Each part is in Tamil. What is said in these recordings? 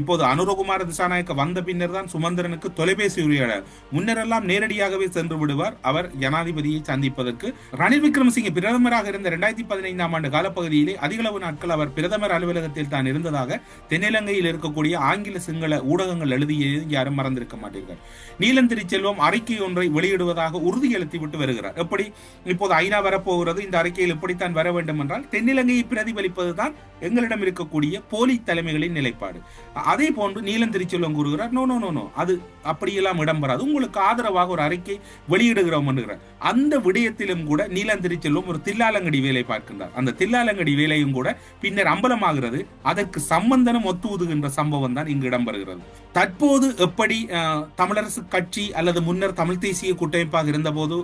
இப்போது அனுரகுமார திசாநாயக்க வந்த பின்னர் தான் சுமந்திரனுக்கு தொலைபேசி உரையாடல். முன்னரெல்லாம் நேரடியாகவே சென்று விடுவார். அவர் ஜனாதிபதியை சந்திப்பதற்கு ரணில் விக்ரமசிங்க பிரதமராக இருந்த இரண்டாயிரத்தி பதினைந்தாம் ஆண்டு காலப்பகுதியிலே அதிகளவு நாட்கள் அவர் பிரதமர் அலுவலகத்தில் தான் இருந்ததாக தென்னிலங்கையில் இருக்கக்கூடிய ஆங்கில சிங்கள ஊடகங்கள் எழுதியது யாரும் மறந்திருக்க மாட்டீர்கள். நீலன் திருச்செல்வம் அறிக்கை ஒன்றை வெளியிடுவதாக உறுதியளித்து விட்டு வருகிறார். எப்படி? இப்போது ஐநா வரப்போகிறது. இந்த அறிக்கையில் இப்படித்தான் வர வேண்டும் என்றால் தென்னிலங்கையை பிரதிபலிப்பதுதான் எங்களிடம் இருக்கக்கூடிய போலி தலைமைகளின் நிலைப்பாடு. அதே போன்று நீலம் திருச்செல்வம் கூறுகிறார் நோ நோ நோ நோ அது அப்படியெல்லாம் இடம்பெறாது. உங்களுக்கு ஆதரவாக ஒரு அறிக்கை வெளியிடுகிறோம் என்கிறார். அந்த விடயத்திலும் கூட நீலம் திருச்செல்வம் ஒரு தில்லாலங்கடி வேலை பார்க்கின்றார். அந்த தில்லாலங்கடி வேலையும் கூட பின்னர் அம்பலமாகிறது. அதற்கு சம்பந்தனம் ஒத்து ஊதுகின்ற சம்பவம் தான் இங்கு இடம்பெறுகிறது. தற்போது எப்படி அஹ், தமிழரசு கட்சி அல்லது முன்னர் தமிழ் தேசிய கூட்டமைப்பாக இருந்தபோது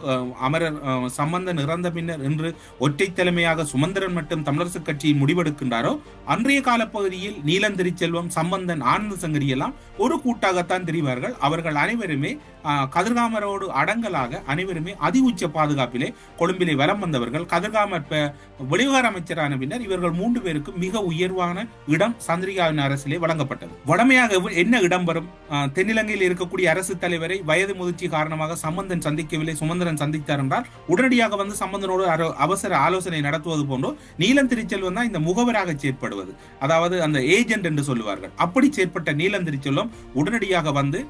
அமரர் சம்பந்தன் இறந்த பின்னர் இன்று ஒற்றை தலைமையாக சுமந்திரன் மற்றும் தமிழரசு கட்சி முடிவெடுக்கின்றாரோ அன்றைய காலப்பகுதியில் நீலந்திரி செல்வம் சம்பந்தன் ஆனந்த சங்கரி எல்லாம் ஒரு கூட்டாகத்தான் தெரிவார்கள். அவர்கள் அனைவருமே கதிர்காமரோடு அடங்கலாக அனைவருமே அதி உச்ச பாதுகாப்பிலே கொழும்பிலே வலம் வந்தவர்கள். கதிர்காமர் ப- வெளிவிவகார அமைச்சரான பின்னர் இவர்கள் மூன்று பேருக்கும் மிக உயர்வான இடம் சந்திரிகாவின் அரசிலே வழங்கப்பட்டது. வடமையாக என்ன இடம் வரும்? தென்னிலங்கையில் இருக்கக்கூடிய அரசு தலைவரை வயது முதிர்ச்சி காரணமாக சம்பந்தன் சந்திக்கவில்லை சுமந்திரன் சந்தித்தார் என்றால் உடனடியாக வந்து சம்பந்தனோடு அவசர ஆலோசனை நடத்துவது போன்றோ நீலம் திருச்செல்வன் தான் இந்த முகவராக செயற்படுவது. அதாவது அந்த ஏஜென்ட் என்று சொல்லுவார்கள். அப்படி செயற்பட்ட நீலந்திரி திருச்செல்வம் உடனடியாக வந்து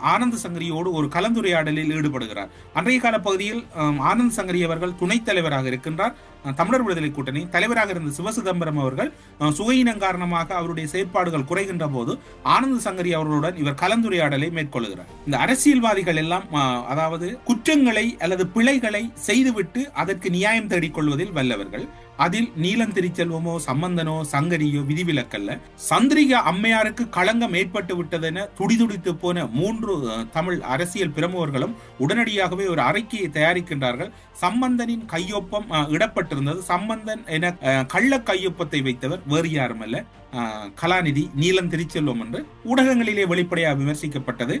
ஆனந்த சங்கரியோடு ஒரு கலந்துரையாடலில் ஈடுபடுகிறார். அன்றைய கால பகுதியில் ஆனந்த் சங்கரி அவர்கள் துணைத் தலைவராக இருக்கின்றார். தமிழர் விடுதலை கூட்டணி தலைவராக இருந்த சிவசிதம்பரம் அவர்கள் சுகையினம் காரணமாக அவருடைய செயற்பாடுகள் குறைகின்ற போது ஆனந்த சங்கரி அவர்களுடன் இவர் கலந்துரையாடலை மேற்கொள்கிறார். இந்த அரசியல்வாதிகள் எல்லாம் அதாவது குற்றங்களை அல்லது பிழைகளை செய்துவிட்டு அதற்கு நியாயம் தேடிக்கொள்வதில் வல்லவர்கள். அதில் நீலம் திருச்செல்வமோ சம்பந்தனோ சங்கரியோ விதிவிலக்கல்ல. சந்திரிகா அம்மையாருக்கு களங்கம் ஏற்பட்டு விட்டதென துடிதுடித்து போன மூன்று தமிழ் அரசியல் பிரமுகர்களும் உடனடியாகவே ஒரு அறிக்கையை தயாரிக்கின்றார்கள். சம்பந்தனின் கையொப்பம் இடப்பட்டு இடப்பட்டிருந்தது சம்பந்தன் என கள்ள கையொப்பத்தை வைத்தவர் வேறு யாரும் அஹ், கலாநிதி நீலம் திருச்செல்வம் என்று ஊடகங்களிலே வெளிப்படையாக விமர்சிக்கப்பட்டது.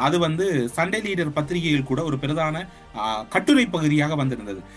அது வந்து சண்டே லீடர் பத்திரிகையில் கூட ஒரு பிரதான கட்டுரை பகுதியாக வந்திருந்தது.